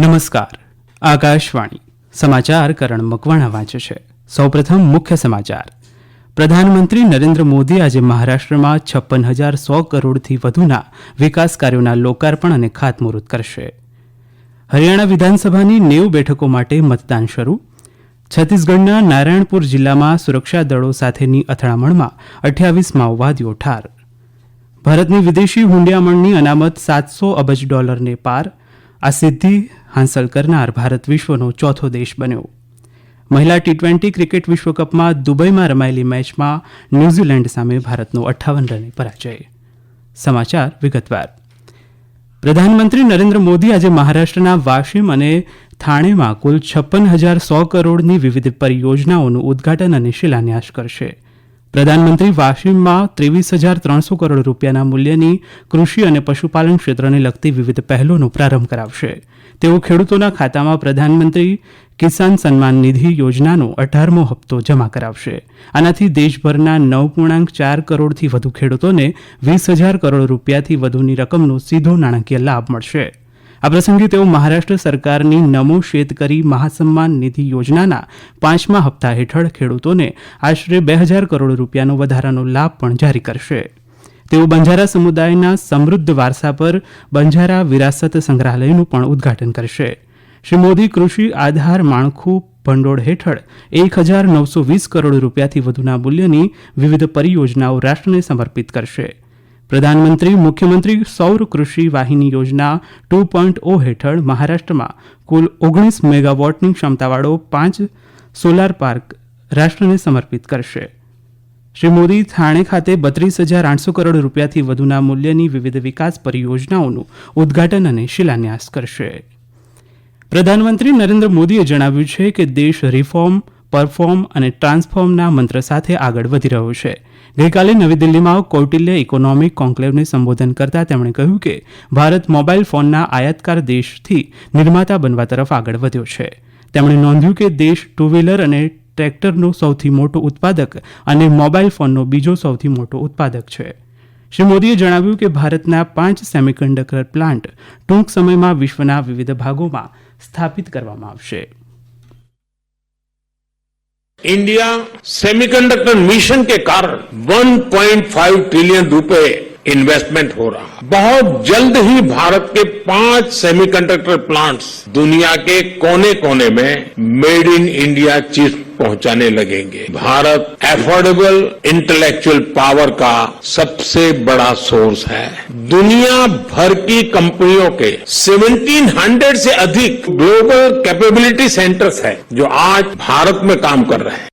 નમસ્કાર. આકાશવાણી. સમાચાર કરણ મકવાણા વાંચે છે. સૌપ્રથમ મુખ્ય સમાચાર. પ્રધાનમંત્રી નરેન્દ્ર મોદી આજે મહારાષ્ટ્રમાં છપ્પન હજાર સો કરોડથી વધુના વિકાસ કાર્યોના લોકાર્પણ અને ખાતમુહૂર્ત કરશે. હરિયાણા વિધાનસભાની નેવ બેઠકો માટે મતદાન શરૂ. છત્તીસગઢના નારાયણપુર જિલ્લામાં સુરક્ષા દળો સાથેની અથડામણમાં અઠ્યાવીસ માઓવાદીઓ ઠાર. ભારતની વિદેશી હુંડિયામણની અનામત સાતસો અબજ ડોલરને પાર. આ સિદ્ધિ હાંસલ કરનાર ભારત વિશ્વનો ચોથો દેશ બન્યો. મહિલા ટી ટ્વેન્ટી ક્રિકેટ વિશ્વકપમાં દુબઈમાં રમાયેલી મેચમાં ન્યૂઝીલેન્ડ સામે ભારતનો અઠ્ઠાવન રને પરાજય. સમાચાર વિગતવાર. પ્રધાનમંત્રી નરેન્દ્ર મોદી આજે મહારાષ્ટ્રના વાશિમ અને થાણેમાં કુલ છપ્પન હજાર સો કરોડની વિવિધ પરિયોજનાઓનું ઉદ્ઘાટન અને શિલાન્યાસ કરશે. પ્રધાનમંત્રી વાશીમમાં ત્રેવીસ હજાર ત્રણસો કરોડ રૂપિયાના મૂલ્યની કૃષિ અને પશુપાલન ક્ષેત્રને લગતી વિવિધ પહેલોનો પ્રારંભ કરાવશે. તેઓ ખેડૂતોના ખાતામાં પ્રધાનમંત્રી કિસાન સન્માન નિધિ યોજનાનો અઢારમો હપ્તો જમા કરાવશે. આનાથી દેશભરના નવ પૂર્ણાંક ચાર કરોડથી વધુ ખેડૂતોને વીસ હજાર કરોડ રૂપિયાથી વધુની રકમનો સીધો નાણાકીય લાભ મળશે. આ પ્રસંગે તેઓ મહારાષ્ટ્ર સરકારની નમો શેતકરી મહાસન્માન નિધિ યોજનાના પાંચમા હપ્તા હેઠળ ખેડૂતોને આશરે બે હજાર કરોડ રૂપિયાનો વધારાનો લાભ પણ જારી કરશે. તેઓ બંજારા સમુદાયના સમૃદ્ધ વારસા પર બંજારા વિરાસત સંગ્રહાલયનું પણ ઉદ્ઘાટન કરશે. શ્રી મોદી કૃષિ આધાર માળખું ભંડોળ હેઠળ એક હજાર નવસો વીસ કરોડ રૂપિયાથી વધુના મૂલ્યની વિવિધ પરિયોજનાઓ રાષ્ટ્રને સમર્પિત કરશે. પ્રધાનમંત્રી, મુખ્યમંત્રી સૌર કૃષિ વાહિની યોજના ટુ પોઈન્ટ ઓ હેઠળ મહારાષ્ટ્રમાં કુલ ઓગણીસ મેગાવોટની ક્ષમતાવાળો પાંચ સોલાર પાર્ક રાષ્ટ્રને સમર્પિત કરશે. શ્રી મોદી થાણે ખાતે બત્રીસ હજાર આઠસો કરોડ રૂપિયાથી વધુના મૂલ્યની વિવિધ વિકાસ પરિયોજનાઓનું ઉદ્ઘાટન અને શિલાન્યાસ કરશે. પ્રધાનમંત્રી નરેન્દ્ર મોદીએ જણાવ્યું છે કે દેશ રિફોર્મ પરફોર્મ અને ટ્રાન્સફોર્મના મંત્ર સાથે આગળ વધી રહ્યો છે. ગઈકાલે નવી દિલ્હીમાં કૌટિલ્ય ઇકોનોમિક કોન્ક્લેવને સંબોધન કરતા તેમણે કહ્યું કે ભારત મોબાઈલ ફોનના આયાતકાર દેશથી નિર્માતા બનવા તરફ આગળ વધ્યો છે. તેમણે નોંધ્યું કે દેશ ટુ વ્હીલર અને ટ્રેક્ટરનો સૌથી મોટો ઉત્પાદક અને મોબાઈલ ફોનનો બીજો સૌથી મોટો ઉત્પાદક છે. શ્રી મોદીએ જણાવ્યું કે ભારતના પાંચ સેમિકન્ડક્ટર પ્લાન્ટ ટૂંક સમયમાં વિશ્વના વિવિધ ભાગોમાં સ્થાપિત કરવામાં આવશે. इंडिया सेमीकंडक्टर मिशन के कारण 1.5 ट्रिलियन रुपए इन्वेस्टमेंट हो रहा बहुत जल्द ही भारत के पाँच सेमीकंडक्टर प्लांट्स दुनिया के कोने कोने में मेड इन इंडिया चीज़ पहुँचाने लगेंगे। भारत एफोर्डेबल इंटेलेक्चुअल पावर का सबसे बड़ा सोर्स है। दुनिया भर की कंपनियों के 1700 से अधिक ग्लोबल कैपेबिलिटी सेंटर्स हैं, जो आज भारत में काम कर रहे हैं।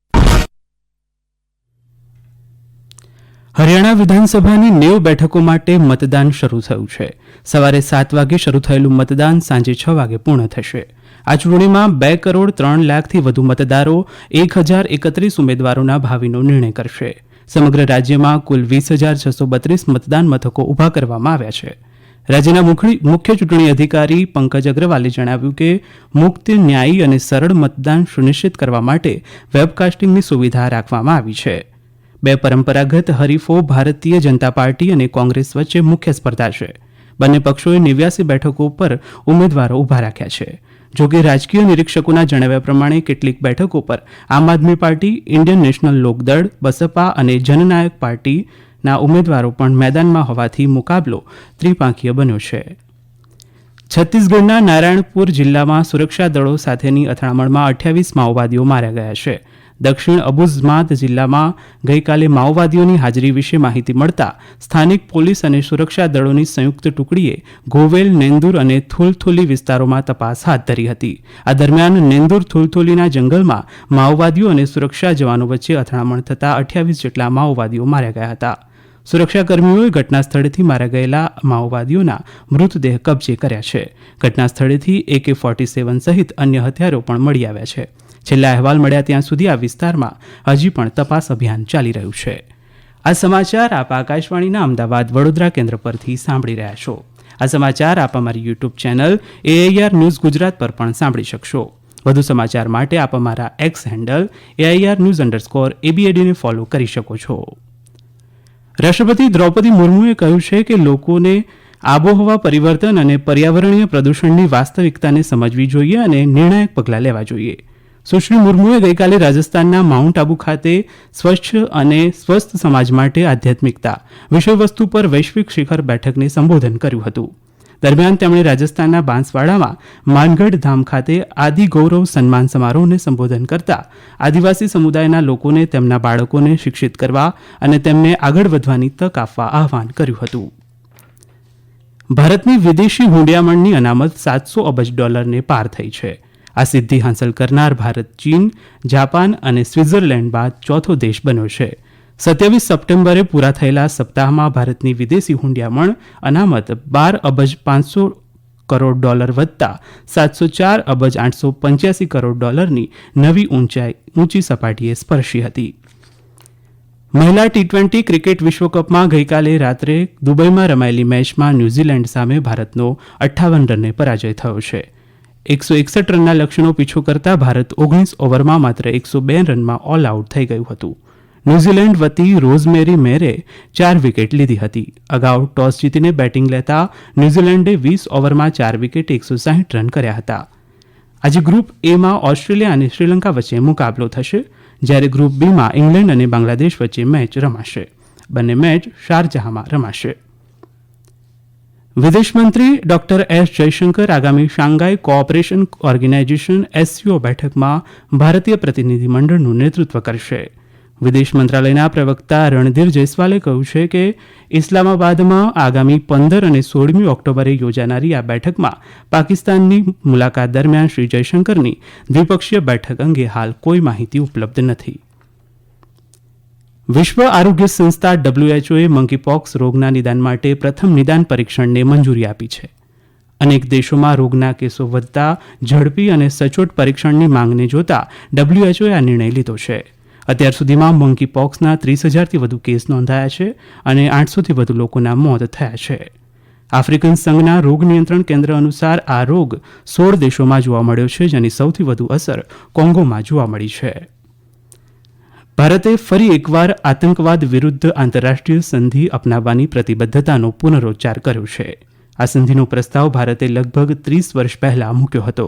હરિયાણા વિધાનસભાની નેવ બેઠકો માટે મતદાન શરૂ થયું છે. સવારે સાત વાગે શરૂ થયેલું મતદાન સાંજે છ વાગે પૂર્ણ થશે. આ ચૂંટણીમાં બે કરોડ ત્રણ લાખથી વધુ મતદારો એક હજાર એકત્રીસ ઉમેદવારોના ભાવિનો નિર્ણય કરશે. સમગ્ર રાજ્યમાં કુલ વીસ હજાર છસો બત્રીસ મતદાન મથકો ઊભા કરવામાં આવ્યા છે. રાજ્યના મુખ્ય ચૂંટણી અધિકારી પંકજ અગ્રવાલે જણાવ્યું કે, મુક્ત, ન્યાયી અને સરળ મતદાન સુનિશ્ચિત કરવા માટે વેબકાસ્ટિંગની સુવિધા રાખવામાં આવી છે. બે પરંપરાગત હરીફો ભારતીય જનતા પાર્ટી અને કોંગ્રેસ વચ્ચે મુખ્ય સ્પર્ધા છે. બંને પક્ષોએ નેવ્યાસી બેઠકો પર ઉમેદવારો ઊભા રાખ્યા છે. જોકે રાજકીય નિરીક્ષકોના જણાવ્યા પ્રમાણે કેટલીક બેઠકો પર Aam Aadmi party, Indian National Lokdal, Baspa અને જનનાયક પાર્ટીના ઉમેદવારો પણ મેદાનમાં હોવાથી મુકાબલો ત્રિપાંખીય બન્યો છે. છત્તીસગઢના નારાયણપુર જિલ્લામાં સુરક્ષા દળો સાથેની અથડામણમાં અઠ્યાવીસ માઓવાદીઓ માર્યા ગયા છે. દક્ષિણ અબુઝમાત જિલ્લામાં ગઈકાલે માઓવાદીઓની હાજરી વિશે માહિતી મળતા સ્થાનિક પોલીસ અને સુરક્ષા દળોની સંયુક્ત ટુકડીએ ગોવેલ નેન્દુર અને થુલથુલી વિસ્તારોમાં તપાસ હાથ ધરી હતી. આ દરમિયાન નેન્દુર થુલથુલીના જંગલમાં માઓવાદીઓ અને સુરક્ષા જવાનો વચ્ચે અથડામણ થતાં અઠ્યાવીસ જેટલા માઓવાદીઓ માર્યા ગયા હતા. સુરક્ષાકર્મીઓએ ઘટના સ્થળેથી માર્યા ગયેલા માઓવાદીઓના મૃતદેહ કબજે કર્યા છે. ઘટના સ્થળેથી એકે ફોર્ટી સેવન સહિત અન્ય હથિયારો પણ મળી આવ્યા છે. છેલ્લા અહેવાલ મળ્યા ત્યાં સુધી આ વિસ્તારમાં હજી પણ તપાસ અભિયાન ચાલી રહ્યું છે. આ સમાચાર આપ આકાશવાણીના અમદાવાદ વડોદરા કેન્દ્ર પરથી સાંભળી રહ્યા છો. આ સમાચાર આપ અમારી YouTube channel AIR news Gujarat પર પણ સાંભળી શકશો. વધુ સમાચાર માટે આપ અમારા X handle AIR news underscore એબીએડીને follow કરી શકો છો. રાષ્ટ્રપતિ દ્રૌપદી મુર્મુએ કહ્યું છે કે લોકોને આબોહવા પરિવર્તન અને પર્યાવરણીય પ્રદૂષણની વાસ્તવિકતાને સમજવી જોઈએ અને નિર્ણાયક પગલાં લેવા જોઈએ. સુશ્રી મુર્મુએ ગઈકાલે રાજસ્થાનના માઉન્ટ આબુ ખાતે સ્વચ્છ અને સ્વસ્થ સમાજ માટે આધ્યાત્મિકતા વિષયવસ્તુ પર વૈશ્વિક શિખર બેઠકને સંબોધન કર્યું હતું. દરમિયાન તેમણે રાજસ્થાનના બાંસવાડામાં માનગઢ ધામ ખાતે આદિ ગૌરવ સન્માન સમારોહને સંબોધન કરતા આદિવાસી સમુદાયના લોકોને તેમના બાળકોને શિક્ષિત કરવા અને તેમને આગળ વધવાની તક આપવા આહવાન કર્યું હતું. ભારતની વિદેશી હુંડિયામણની અનામત સાતસો અબજ ડોલરને પાર થઈ છે. આ સિદ્ધિ હાંસલ કરનાર ભારત, ચીન, જાપાન અને સ્વિટ્ઝરલેન્ડ બાદ ચોથો દેશ બન્યો છે. સત્યાવીસ સપ્ટેમ્બરે પૂરા થયેલા સપ્તાહમાં ભારતની વિદેશી હુંડિયામણ અનામત બાર અબજ પાંચસો કરોડ ડોલર વધતા સાતસો ચાર અબજ આઠસો પંચ્યાસી કરોડ ડોલરની નવી ઊંચાઈ ઊંચી સપાટીએ સ્પર્શી હતી. મહિલા ટી ટ્વેન્ટી ક્રિકેટ વિશ્વકપમાં ગઈકાલે રાત્રે દુબઈમાં રમાયેલી મેચમાં ન્યૂઝીલેન્ડ સામે ભારતનો અઠ્ઠાવન રને પરાજય થયો છે. એકસો એકસઠ રનના લક્ષ્યનો પીછો કરતા ભારત ઓગણીસ ઓવરમાં માત્ર એકસો બે રનમાં ઓલ આઉટ થઈ ગયું હતું. ન્યૂઝીલેન્ડ વતી રોઝમેરી મેરે ચાર વિકેટ લીધી હતી. અગાઉ ટોસ જીતીને બેટિંગ લેતા ન્યૂઝીલેન્ડે વીસ ઓવરમાં ચાર વિકેટ એકસો સાહીઠ રન કર્યા હતા. આજે ગ્રુપ એમાં ઓસ્ટ્રેલિયા અને શ્રીલંકા વચ્ચે મુકાબલો થશે, જ્યારે ગ્રુપ બીમાં ઇંગ્લેન્ડ અને બાંગ્લાદેશ વચ્ચે મેચ રમાશે. બંને મેચ શારજહામાં રમાશે. વિદેશમંત્રી ડોક્ટર એસ જયશંકર આગામી શાંઘાઈ કોઓપરેશન ઓર્ગેનાઇઝેશન એસસીઓ બેઠકમાં ભારતીય પ્રતિનિધિમંડળનું નેતૃત્વ કરશે. વિદેશ મંત્રાલયના પ્રવક્તા રણધીર જયસ્વાલે કહ્યું છે કે ઇસ્લામાબાદમાં આગામી પંદર અને સોળમી ઓક્ટોબરે યોજાનારી આ બેઠકમાં પાકિસ્તાનની મુલાકાત દરમિયાન શ્રી જયશંકરની દ્વિપક્ષીય બેઠક અંગે હાલ કોઈ માહિતી ઉપલબ્ધ નથી. વિશ્વ આરોગ્ય સંસ્થા ડબ્લ્યુએચઓએ મંકીપોક્સ રોગના નિદાન માટે પ્રથમ નિદાન પરીક્ષણને મંજૂરી આપી છે. અનેક દેશોમાં રોગના કેસો વધતા, ઝડપી અને સચોટ પરીક્ષણની માંગને જોતા ડબ્લ્યુએચઓએ આ નિર્ણય લીધો છે. અત્યાર સુધીમાં મંકીપોક્સના ત્રીસ હજારથી વધુ કેસ નોંધાયા છે અને આઠસોથી વધુ લોકોના મોત થયા છે. આફ્રિકન સંઘના રોગ નિયંત્રણ કેન્દ્ર અનુસાર આ રોગ સોળ દેશોમાં જોવા મળ્યો છે, જેની સૌથી વધુ અસર કોંગોમાં જોવા મળી છે. ભારતે ફરી એકવાર આતંકવાદ વિરુદ્ધ આંતરરાષ્ટ્રીય સંધિ અપનાવવાની પ્રતિબદ્ધતાનો પુનરોચ્ચાર કર્યો છે. આ સંધિનો પ્રસ્તાવ ભારતે લગભગ ત્રીસ વર્ષ પહેલા મૂક્યો હતો.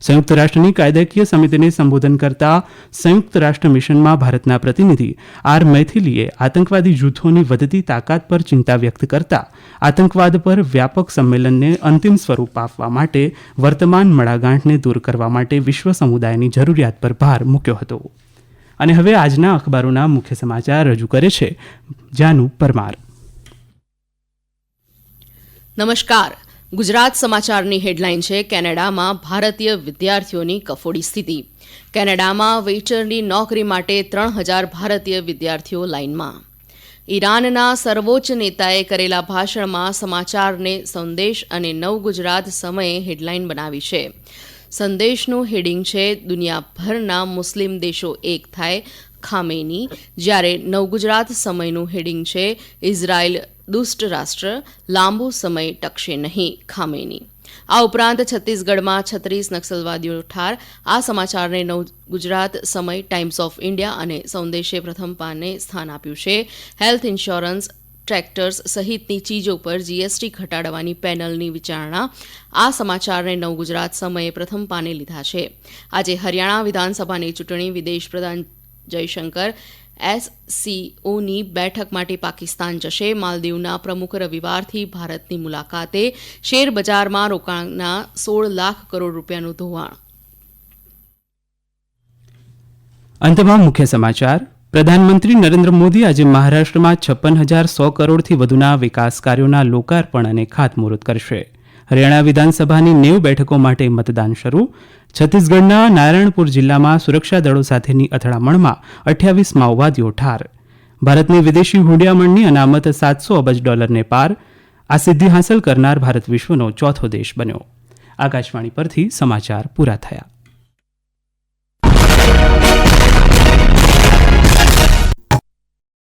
સંયુક્ત રાષ્ટ્રની કાયદાકીય સમિતિને સંબોધન કરતા સંયુક્ત રાષ્ટ્ર મિશનમાં ભારતના પ્રતિનિધિ આર મૈથિલીએ આતંકવાદી જૂથોની વધતી તાકાત પર ચિંતા વ્યક્ત કરતા આતંકવાદ પર વ્યાપક સંમેલનને અંતિમ સ્વરૂપ આપવા માટે વર્તમાન મડાગાંઠને દૂર કરવા માટે વિશ્વ સમુદાયની જરૂરિયાત પર ભાર મૂક્યો હતો. અને હવે આજના અખબારોના મુખ્ય સમાચાર રજૂ કરે છે જાનુ પરમાર. નમસ્કાર. ગુજરાત સમાચારની હેડલાઇન છે કેનેડામાં ભારતીય વિદ્યાર્થીઓની કફોડી સ્થિતિ. કેનેડામાં વેઇટરની નોકરી માટે ત્રણ હજાર ભારતીય વિદ્યાર્થીઓ લાઇનમાં. ઈરાનના સર્વોચ્ચ નેતાએ કરેલા ભાષણમાં સમાચારને સંદેશ અને નવ ગુજરાત સમયે હેડલાઇન બનાવી છે. સંદેશનું હેડિંગ છે, દુનિયાભરના મુસ્લિમ દેશો એક થાય ખામેની. જ્યારે નવગુજરાત સમયનું હેડિંગ છે, ઇઝરાયલ દુષ્ટ રાષ્ટ્ર, લાંબો સમય ટકશે નહીં ખામેની. આ ઉપરાંત છત્તીસગઢમાં છત્રીસ નક્સલવાદીઓ ઠાર. આ સમાચારને નવ ગુજરાત સમય ટાઈમ્સ ઓફ ઇન્ડિયા અને સંદેશે પ્રથમ પાને સ્થાન આપ્યું છે. હેલ્થ ઇન્સ્યોરન્સ ટ્રેક્ટર્સ સહિતની ચીજો પર જીએસટી ઘટાડવાની પેનલની વિચારણા આ સમાચારને નવ ગુજરાત સમયે પ્રથમ પાને લીધા છે. આજે હરિયાણા વિધાનસભાની ચૂંટણી વિદેશ પ્રધાન જયશંકર એસસીઓની બેઠક માટે પાકિસ્તાન જશે. માલદીવના પ્રમુખ રવિવારથી ભારતની મુલાકાતે શેર બજારમાં રોકાણના સોળ લાખ કરોડ રૂપિયાનું ધોવાણ. અંતમાં મુખ્ય સમાચાર. પ્રધાનમંત્રી નરેન્દ્ર મોદી આજે મહારાષ્ટ્રમાં છપ્પન હજાર સો કરોડથી વધુના વિકાસ કાર્યોના લોકાર્પણ અને ખાતમુહૂર્ત કરશે. હરિયાણા વિધાનસભાની નેવ બેઠકો માટે મતદાન શરૂ. છત્તીસગઢના નારાયણપુર જિલ્લામાં સુરક્ષા દળો સાથેની અથડામણમાં અઠ્યાવીસ માઓવાદીઓ ઠાર. ભારતની વિદેશી હુંડિયામણની અનામત સાતસો અબજ ડોલરને પાર. આ સિદ્ધિ હાંસલ કરનાર ભારત વિશ્વનો ચોથો દેશ બન્યો. આકાશવાણી પરથી સમાચાર પૂરા થયા.